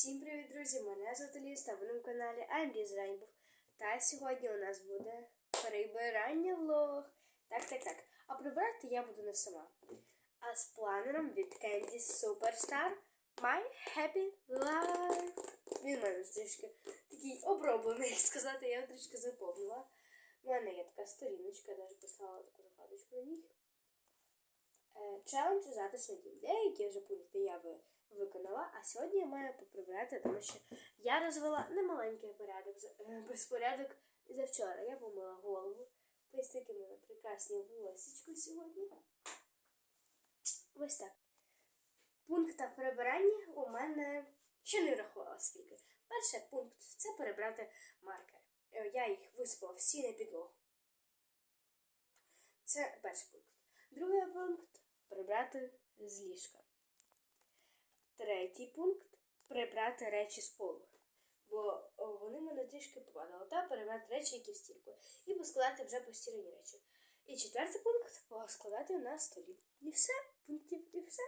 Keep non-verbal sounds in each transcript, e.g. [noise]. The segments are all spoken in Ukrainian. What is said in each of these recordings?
Всім привіт, друзі! Мене звати Ліс ви на каналі I'm Liz Та сьогодні у нас буде прибирання влог. Так, так, так. А прибирати я буду не сама. А з планером від Candy Superstar My Happy Life. Він у мене трішки такий оброблений, [laughs] як сказати, я трішки заповнила. У мене є така сторіночка, я навіть поставила таку закладочку на ній. Е, Челендж затишний дім. Деякі вже пункти я ви- виконала, а сьогодні я маю поприбирати, тому що я розвела немаленький порядок, е, безпорядок за вчора. Я помила голову. Ось такі мене прекрасні волосечки сьогодні. Ось так. Пункта прибирання у мене ще не врахувала скільки. Перший пункт це перебрати маркери. Е, Я їх висипала всі на підлогу. Це перший пункт. Другий пункт прибрати з ліжка. Третій пункт прибрати речі з полу. Бо вони мене трішки попадали. Та перебрати речі, які в стірку. І поскладати вже постірані речі. І четвертий пункт поскладати на столі. І все, пунктів і все.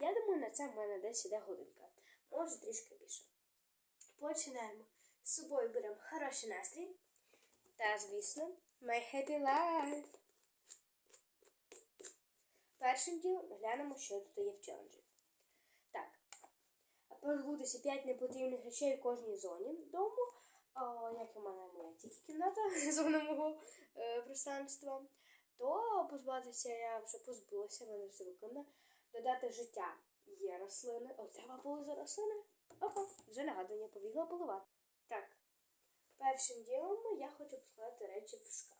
Я думаю, на це в мене десь іде годинка. Може трішки більше. Починаємо. З собою беремо хороший настрій. Та, звісно, my happy life. Першим ділом глянемо, що тут є в челенджі. Так. Позбутися 5 непотрібних речей в кожній зоні дому. О, як у мене моя тільки кімната, [laughs] зона мого е, пространства. То позбавитися я вже позбулася, мене все виконано. Додати життя є рослини. О, треба було за рослини. Опа, вже нагадування, побігла поливати. Так. Першим ділом я хочу поскладати речі в шкаф.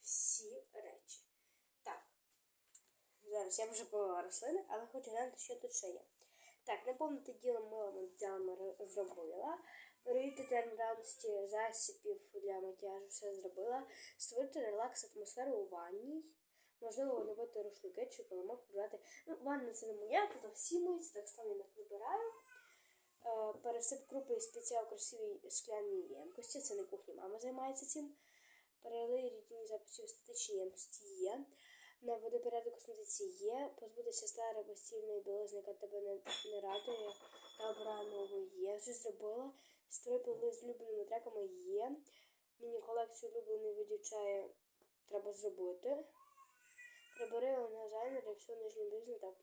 Всі речі. Зараз я вже полила рослини, але хочу глянути, що тут ще є. Так, наповнити ділом милими матеріалами зробила. Перевірити термоданості засібів для макіяжу все зробила. Створити релакс атмосферу у ванній. Можливо, оновити рушники чи коломок прибрати. Ну, ванна це не моя, тут всі миються, так само я не прибираю. Е, пересип крупи і спеція у красивій скляній ємкості. Це не кухня, мама займається цим. Перелий рідні записи в статичній ємності є. Наведи порядок косметиці є. Позбутися старої постільної білизни, яка тебе не, не радує. Добра нову є. Вже зробила. Створи пили з улюбленими треками є. Міні-колекцію улюбленої видів чаю треба зробити. Прибери на для всього нижнього білизну. Так.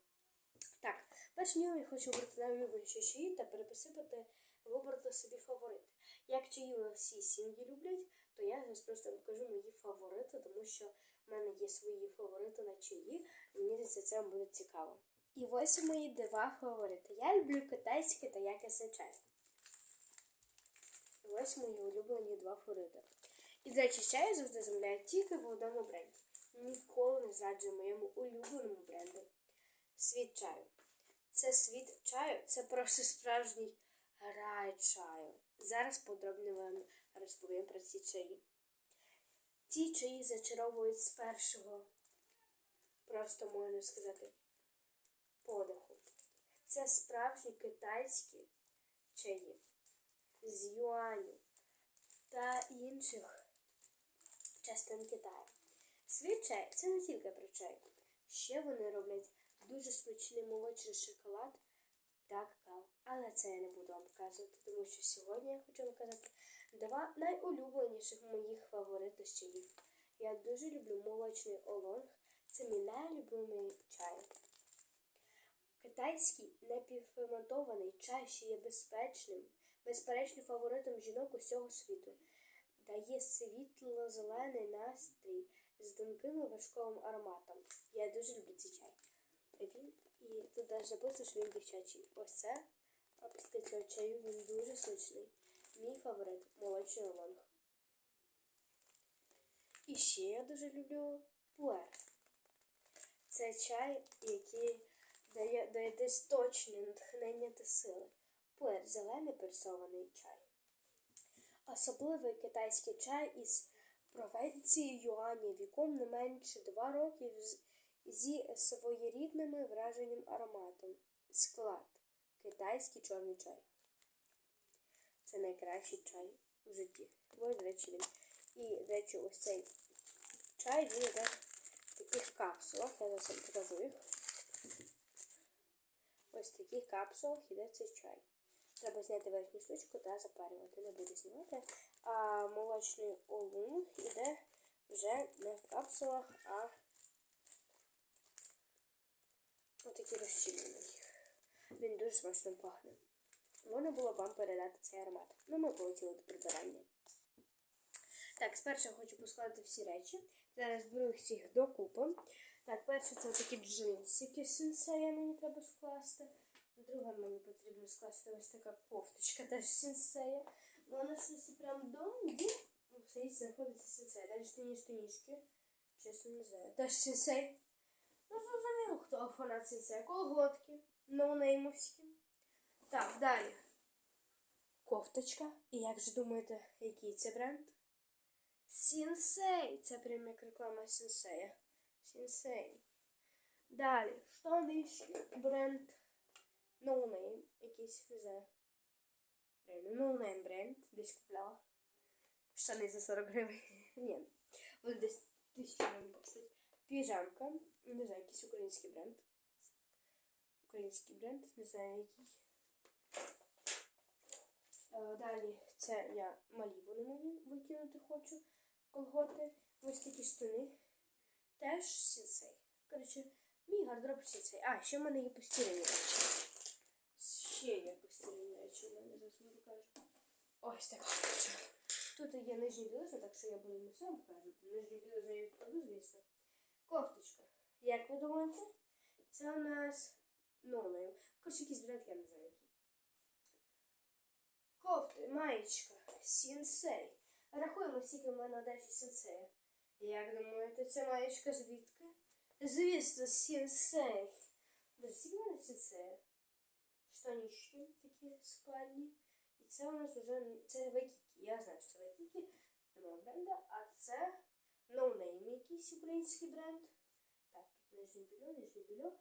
Так, першим ділом я хочу обрати найулюбленіші чаї та переписати, вибрати собі фаворити. Як чаї у нас всі сім'ї люблять, то я зараз просто покажу мої фаворити, тому що в мене є свої фаворити на чаї, мені здається, це буде цікаво. І ось мої два фаворити. Я люблю китайський та якісний чай. І ось мої улюблені два фаворити. І, до речі, чай завжди замовляю тільки в одному бренді. Ніколи не зраджую моєму улюбленому бренду. Світ чаю. Це світ чаю, це просто справжній рай чаю. Зараз подробно вам розповім про ці чаї. Ці чаї зачаровують з першого, просто можна сказати, подиху. Це справжні китайські чаї з юаню та інших частин Китаю. Світ чай це не тільки про чай. Ще вони роблять дуже смачний молочний шоколад та какао. Але це я не буду вам показувати, тому що сьогодні я хочу показати два найулюбленіших моїх фаворити з. Я дуже люблю молочний олонг. Це мій найлюблений чай. Китайський напівферментований чай, що є безпечним, безперечним фаворитом жінок усього світу. Дає світло-зелений настрій з тонким вершковим ароматом. Я дуже люблю цей чай. Він і тут навіть написано, що він дівчачий. Ось це, а після цього чаю він дуже смачний. Мій фаворит молочний олонг. І ще я дуже люблю пуер. Це чай, який дає, дає десь точне натхнення та сили. Пуер зелений персований чай. Особливий китайський чай із провінції Юані віком не менше 2 років зі своєрідними враженням ароматом. Склад. Китайський чорний чай. Це найкращий чай в житті. Ось, до речі, він. І, до речі, ось цей чай він йде в таких капсулах. Я зараз вам покажу їх. Ось в таких капсулах іде цей чай. Треба зняти верхню штучку та запарювати. Не буду знімати. А молочний олун іде вже не в капсулах, а отакий розчинений. Він дуже смачно пахне. Можна було б вам передати цей аромат. Ну, ми полетіли до прибирання. Так, спершу хочу поскладати всі речі. Зараз беру їх всіх докупи. Так, перше це такі джинсики сенсея мені треба скласти. Друге мені потрібно скласти ось така кофточка теж сенсея. Вона щось прям довгі. Все знаходиться сенсей. Далі штані штанішки. Чесно не знаю. Теж сенсей. Ну, зрозуміло, хто фанат сенсея. Колготки. Ноунеймовські. Так, далі. Кофточка. І як же думаєте, який це бренд? Сінсей. Це прям як реклама сенсея. Сінсей. Далі. Штанишки. Бренд. Name. Якийсь, не знаю. Name бренд. Десь купляла. Штани за 40 гривень. [laughs] Ні. Вони десь тисячу гривень коштують. Піжамка. Не знаю, якийсь український бренд. Український бренд, не знаю який. Е, Далі це я малі вони мені викинути хочу. Колготи. Ось такі штани. Теж сінсей. Коротше, мій гардероб сінсей. А, ще в мене є постільні речі. Ще є постільні речі у мене, зараз вам покажу. Ось така. Тут є нижні білизна, так що я буду не все вам показувати. Нижні білизна я відкладу, звісно. Кофточка. Як ви думаєте? Це у нас новий. Коротше, якийсь бренд, я не знаю який. Кофти, маєчка, сінсей. Рахуємо, скільки в мене одежі сенсея. Як думаєте, це маєчка звідки? Звісно, сенсей. Боже, скільки в мене сенсея? Штанішки такі складні. І це у нас вже це Вайкікі. Я знаю, що це Вайкікі, немає бренда, а це Name якийсь український бренд. Нижнє бельо, нижнє бельо.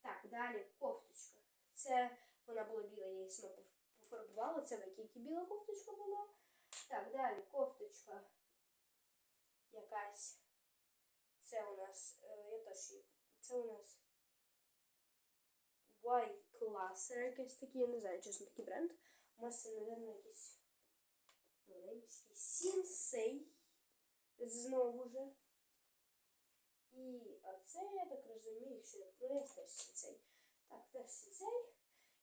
Так, далі кофточка. Це вона була біла, я її сама пофарбувала. Це Вайкікі біла кофточка була. Так, далі кофточка якась. Це у нас, е, я теж це у нас Y Class, якийсь такий, я не знаю, чесно, такий бренд. У нас це, мабуть, якийсь маленький Сінсей. Знову же. І оце, я так розумію, якщо не помиляюсь, теж сінсей. Так, теж сінсей.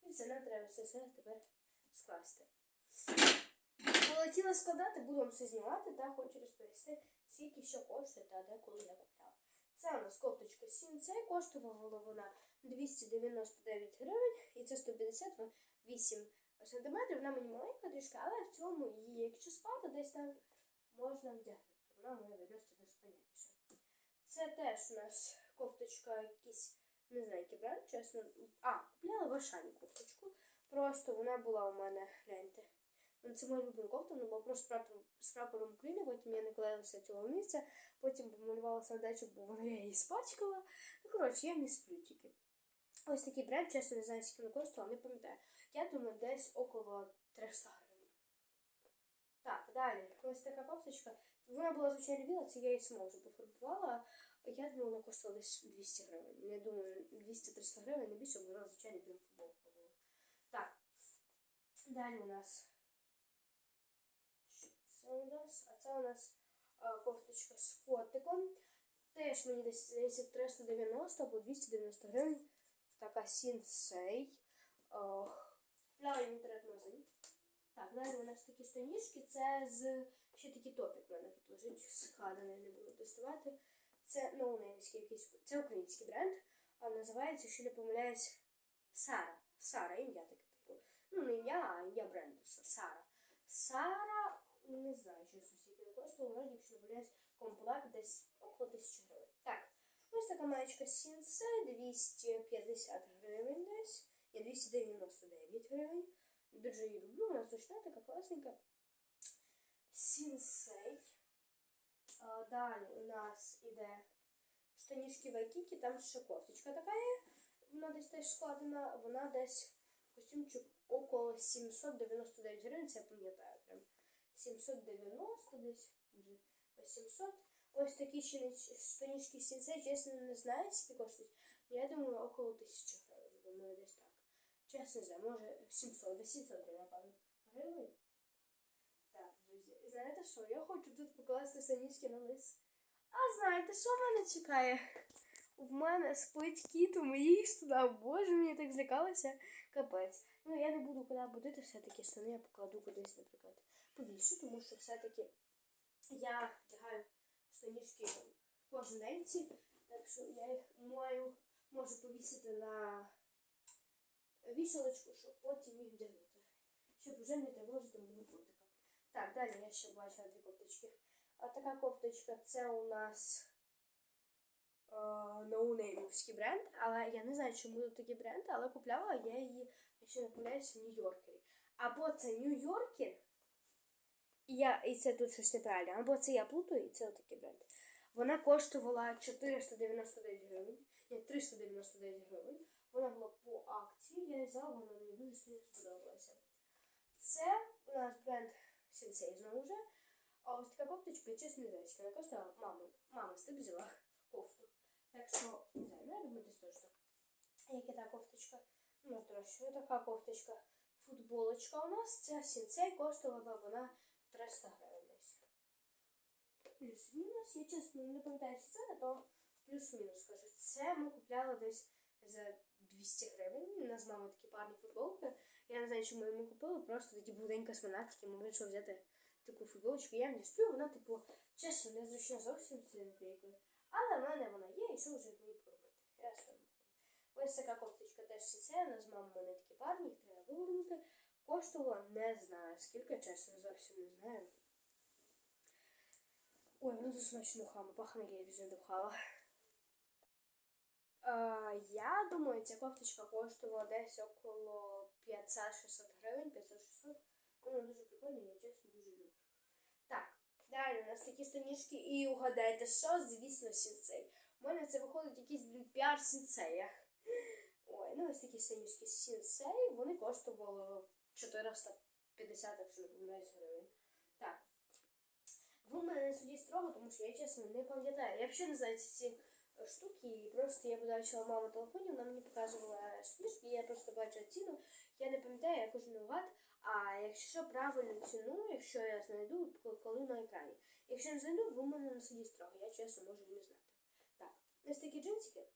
І все, нам треба все це тепер скласти. Полетіла складати, буду вам все знімати та хочу розповісти, скільки що коштує та де коли я купляла. Це у нас кофточка Сінцей, коштувала вона 299 гривень, і це 158 сантиметрів. Вона мені маленька трішки, але в цьому її, якщо спати, десь там можна вдягнути. Вона мене відноситься до спаняніше. Це теж у нас кофточка якийсь, не знаю, який бренд, чесно. А, купляла в Ашані кофточку. Просто вона була у мене, гляньте. Ну, Це моя улюблена кофта, вона була просто з прапором, України, потім я наклеїлася цього місця, потім помалювала сердечок, бо вона її спачкала. Ну, коротше, я не сплю тільки. Ось такий бренд, чесно, не знаю, скільки вона коштувала, не пам'ятаю. Я думаю, десь около 300 гривень. Так, далі. Ось така кофточка. Вона була звичайно біла, це я її вже пофарбувала. Я думаю, вона коштувала десь 200 гривень. Я думаю, 200-300 гривень, не більше, бо вона звичайно біла футболка була. Так. Далі у нас. Що це у нас? А це у нас а, кофточка з котиком. Теж мені десь 390 або 290 гривень. Така сінсей. Купляла в інтернет-магазині. Так, далі у нас такі штанішки. Це з ще такий топік в мене тут лежить. Складений, не буду доставати. Це ноунеймський якийсь. Це український бренд. А називається, якщо не помиляюсь, Сара. Сара, ім'я таке типу. Ну, не ім'я, а ім'я бренду. Сара. Сара, не знаю, що не коштує, вроді, якщо не помиляюсь, комплект десь около 1000 гривень. Так, ось така маєчка Сінсе, 250 гривень десь. Є 299 гривень. Дуже її люблю, вона зручна, така класненька. Сінсей. Далі у нас іде штанішки Вайкікі, там ще кофточка така є. Вона десь теж складена, вона десь костюмчик около 799 гривень, це я пам'ятаю прям. 790 десь, може 800. Ось такі штанішки сінсей, чесно, не знаю, скільки коштують. Я думаю, около 1000 гривень, думаю, десь так. Чесно не знаю, може 700, 800 гривень, напевно. Гривень? Знаєте що? Я хочу тут покласти санічки на лис. А знаєте, що в мене чекає? В мене спить кіт у моїй сюди. Боже, мені так злякалося. Капець. Ну я не буду куди будити все-таки штани, я покладу кудись, наприклад, повішу, тому що все-таки я вдягаю штанішки кожен день так що я їх маю, можу повісити на вішалочку, щоб потім їх вдягнути. Щоб вже не тривожити мого котика. Так, далі я ще бачила дві кофточки. А така кофточка це у нас ноунеймовський бренд, але я не знаю, чому тут такий бренд, але купляла я її, якщо не помиляюся, в Нью-Йоркері. Або це Нью-Йоркер, і, я, і це тут щось неправильно, або це я плутаю, і це отакий бренд. Вона коштувала 499 гривень, ні, 399 гривень. Вона була по акції, я взяла, вона мені дуже сподобалася. Це у нас знову вже. А ось така кофточка, чесно скільки вона коштувала. Мама, мама, ти б взяла кофту. Так що, не знаю, ну, я думаю, десь так. А яка та кофточка? Ну, дорожче, така кофточка. Футболочка у нас, ця Sensei коштувала вона 300 гривень десь. Плюс-мінус, я чесно не пам'ятаю ці ціни, то плюс-мінус скажу. Це ми купляли десь за 200 гривень. У нас з мамою такі парні футболки. Я не знаю, чому ми купили, просто такі був день космонавтики, ми вирішили взяти таку футболочку. Я не сплю, вона, типу, чесно, не зручна зовсім з цим. Але в мене вона є, і що вже мені поробити. Я. Ось така кофточка теж сіцена, з мамою вони такі парні, їх треба вивернути. Коштувала не знаю, скільки, чесно, зовсім не знаю. Ой, воно дуже смачно хама, пахне я вже духала. Е, я думаю, ця кофточка коштувала десь около 500-600 гривень, 500-600. Вона дуже прикольна, я чесно дуже люблю. Так, далі у нас такі штанішки, і угадайте, що, звісно, сінцей. У мене це виходить якийсь піар сінцея. Ой, ну ось такі штанішки сінцей, вони коштували 450, якщо гривень. Так. Ви мене не судіть строго, тому що я чесно не пам'ятаю. Я взагалі не знаю ці штуки, і просто я побачила маму телефоні, вона мені показувала штучки, я просто бачила ціну. Я не пам'ятаю, я кожен наугад. А якщо правильну ціну, якщо я знайду, коли на екрані. Якщо не знайду, ви мене не судіть строго, я чесно можу не знати. Так, ось такі джинсики.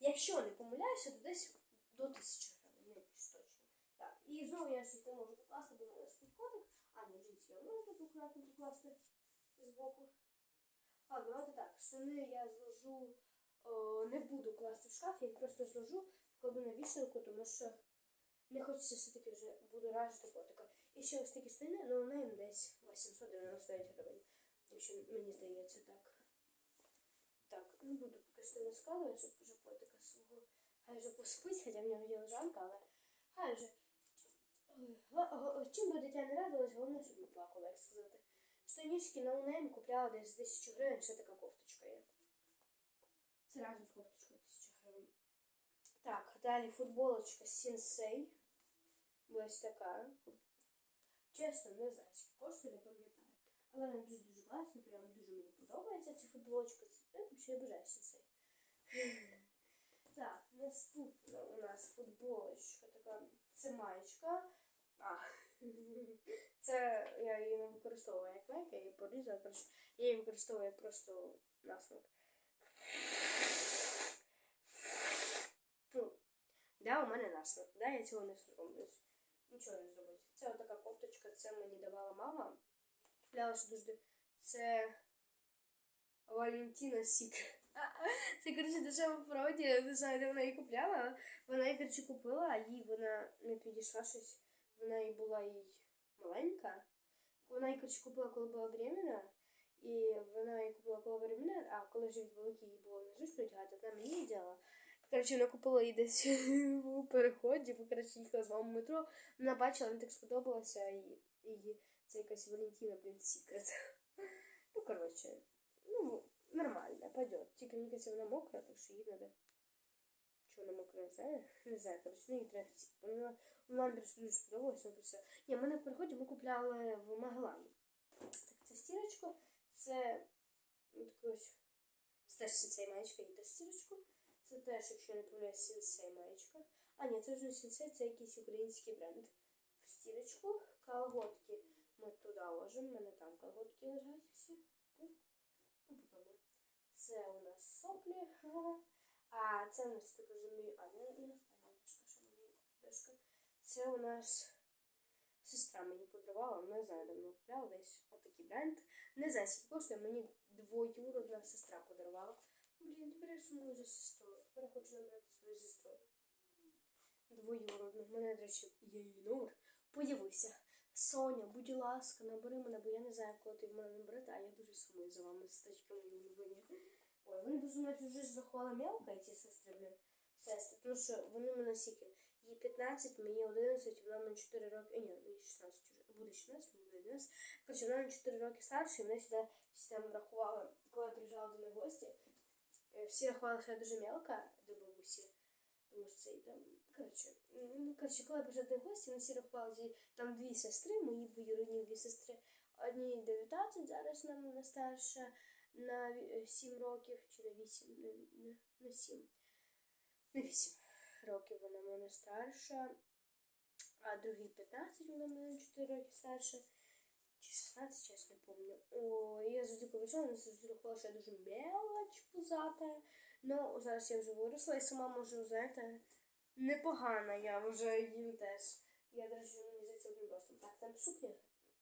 Якщо не помиляюся, то десь до тисячі гривень, не більш точно. Так, і знову я не можу покласти, бо мене котик, а не джинсики я можу акуратно покласти збоку. А, давайте так, штани я зложу, о, не буду класти в шкаф, я їх просто зложу, покладу на вішалку, тому що не хочеться все-таки вже буду ражити котика. І ще ось такі штани, ну на їм десь 899 гривень, якщо мені здається так. Так, не буду поки що не складувати, щоб вже котика свого. Хай вже поспить, хоча в нього є лежанка, але хай вже. Чим би дитя не радилось, головне, щоб не плакало, як сказати. Штанішки на унейм купляла десь 1000 гривень, ще така кофточка є. Це разом з кофточкою 1000 гривень. Так, далі футболочка Сінсей. Ось така. Чесно, не знаю, скільки коштує, не пам'ятаю. Але вона дуже-дуже класна, прям дуже мені подобається ця футболочка. Я бажаю Сінсей. [laughs] Так, наступна у нас футболочка така. Це маєчка. А, [laughs] це я її не використовую як майка, я її порізала, я її використовую як просто насмак. Ну, да, у мене насмак. Да, я цього не соромлюсь. Нічого не зробити. Це отака кофточка, це мені давала мама. Купляла що дуже. Це Валентина Сік. Це, коротше, дешева проводі, я не знаю, де вона її купляла. Вона її, коротше, купила, а їй вона не підійшла щось. Вона їй була їй маленька. Вона її, коротше, купила, коли була беременна. І вона її купила, коли беременна, а коли вже великий їй було незручно одягати, вона мені її дала. Коротше, вона купила її десь [laughs] у переході, бо, коротше, їхала з мамою метро. Вона бачила, мені так сподобалося, і, і це якась Валентина, блін, секрет. [laughs] Ну, коротше, ну, нормально, пойдет. Тільки мені кажется, вона мокра, так що їй треба. Чого вона мокра, не знаю. Не знаю, коротше, ну, їй треба ці- Вона просто дуже сподобалося, вона просто. Ні, ми на переході ми купляли в Магелані. Так, це стірочку, це ну, ось. Це теж маєчка, і теж стірочку. Це теж, якщо не помиляюсь, сінсей маєчка. А, ні, це вже сенсей, це якийсь український бренд. В стірочку колготки ми туди ложимо. У мене там колготки лежать всі. Ну, потім. Це у нас соплі. [laughs] А це у нас, так розумію, а не, остання дошка, що мені дошка. Це у нас сестра мені подарувала, не знаю, давно купляла десь отакий бренд. Не знаю, скільки коштує, мені двоюродна сестра подарувала. Блін, тепер я сумую за сестрою. Тепер хочу набрати свою сестру. Двоюродну. Мене, до речі, є її номер. Появився. Соня, будь ласка, набери мене, бо я не знаю, коли ти в мене наберете, а я дуже сумую за вами, сестрички мої улюблені. Ой, вони без мене вже зрахували мелко, ці сестри, блін. Сестри, тому що вони мене скільки. Їй 15, мені 11, вона на 4 роки. Ні, мені 16 вже. Буде 16, мені буде 11. Короче, вона на 4 роки старша, і мене сюди система рахувала, коли я приїжджала до в гості. Е, Всі рахували, що я дуже мелка до бабусі. Тому що це там. Коротше, ну, коротше, коли я прийшла до гості, всі рахували, там дві сестри, мої двоюродні дві сестри. Одній 19, зараз нам вона старша на 7 років чи на 8, на, на, на 7. На 8 років вона мене старша, а другій 15, вона мене на 4 роки старша. Чи 16, чесно пам'ятаю. О, я завжди поважала, вона завжди рахувала, що я дуже мелоч пузата. Ну, зараз я вже виросла і сама можу, знаєте, непогана я вже їм теж. Я, до речі, мені здається одним ростом. Так, там сукня.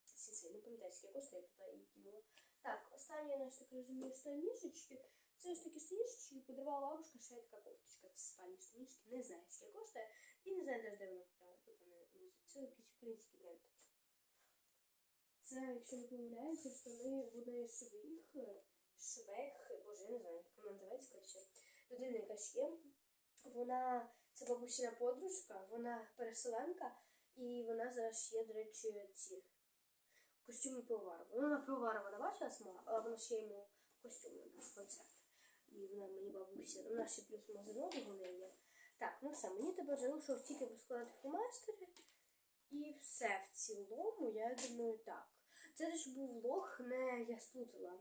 Сіси, не пам'ятаю, скільки коштує, я туди її кинула. Так, останнє, я так розумію, штанішечки. Це ось такі штанішечки подарувала бабушка, ще є така кофточка. Це спальні штанішки. Не знаю, скільки коштує. І не знаю, де вона купила. Тут вони. Це якийсь український бренд. Це, якщо не помиляюся, штани в з швих, швех, боже, я не знаю, як вона називається, коротше. Людина, яка шє. Вона, це бабусіна подружка, вона переселенка, і вона зараз шє, до речі, ці костюми Пивоварова. Ну, на Пивоварова не бачила сама, але вона ще йому костюми на концерт. І вона мені бабуся, вона ще плюс магазинові у неї є. Так, ну все, мені тепер залишилось тільки поскладати фломастери. І все в цілому, я думаю, так. Це ж був влог, не я сплутала.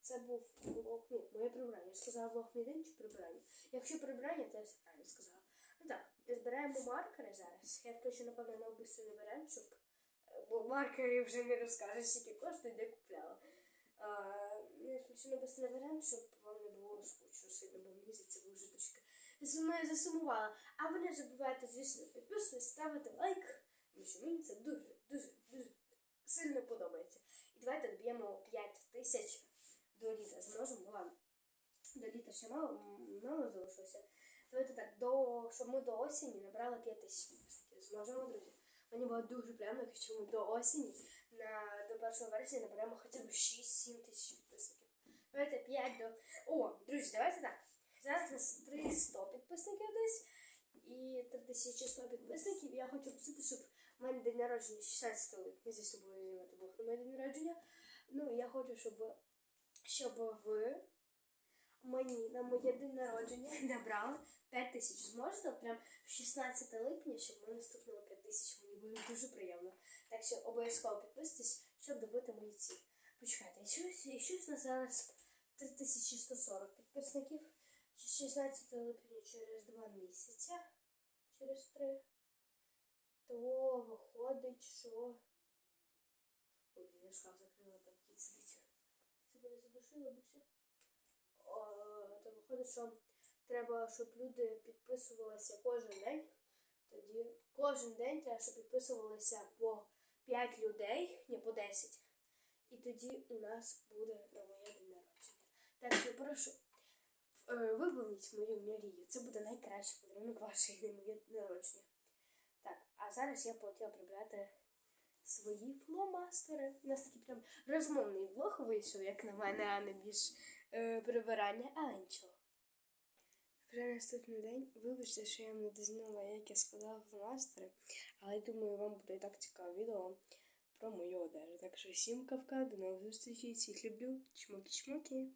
Це був влог, ну, моє прибирання. Я сказала влог мій день чи прибирання. Якщо прибирання, то я все правильно сказала. Ну так, збираємо маркери зараз. Я включу, напевно, на обису не беремо, щоб. е, Бо маркери вже не розкажеш, скільки коштує, де купляла. А, я включу на обису не беремо, щоб вам не було скучно сильно, бо мені здається, ви вже трошки зі мною засумувала. А ви не забувайте, звісно, підписуватись, ставити лайк. Тому що мені це дуже, дуже, дуже сильно подобається. Давайте доб'ємо 5 тисяч до літа. Зможемо, ладно. До літа ще мало, мало залишилося. Давайте так, до, щоб ми до осені набрали 5 тисяч. Зможемо, друзі. Мені було дуже приємно, якщо ми до осені на, до 1 вересня наберемо хоча б 6-7 тисяч підписників. Давайте 5 до. О, друзі, давайте так. Зараз у нас 300 підписників десь і 3100 підписників. Я хочу просити, щоб у мене день народження 16 липня, звісно, буду на день народження. Ну, я хочу, щоб, щоб ви мені на моє день народження [laughs] набрали 5 тисяч. Зможете прям в 16 липня, щоб мене стукнуло 5 тисяч. Мені буде дуже приємно. Так що обов'язково підписуйтесь, щоб добити мої цілі. Почекайте, щось, щось на зараз 3140 підписників. 16 липня через 2 місяці, через 3, то виходить, що. Ой, я шкаф закрила, там кіт сидить. Це мене задушило, бусі. О, То виходить, що треба, щоб люди підписувалися кожен день. Тоді кожен день треба, щоб підписувалися по 5 людей, ні, по 10. І тоді у нас буде моє день народження. Так що прошу, е, виповніть мою мрію. Це буде найкращий подарунок вашої на моє народження. Так, а зараз я полетіла прибрати свої фломастери. У нас такий прям розмовний влог вийшов, як на мене, а не більш е, прибирання, але нічого. Вже наступний день. Вибачте, що я вам не дозняла, як я складала фломастери, але я думаю, вам буде і так цікаве відео про мою одежу. Так що всім кавка, до нових зустрічей, всіх люблю, чмоки-чмоки.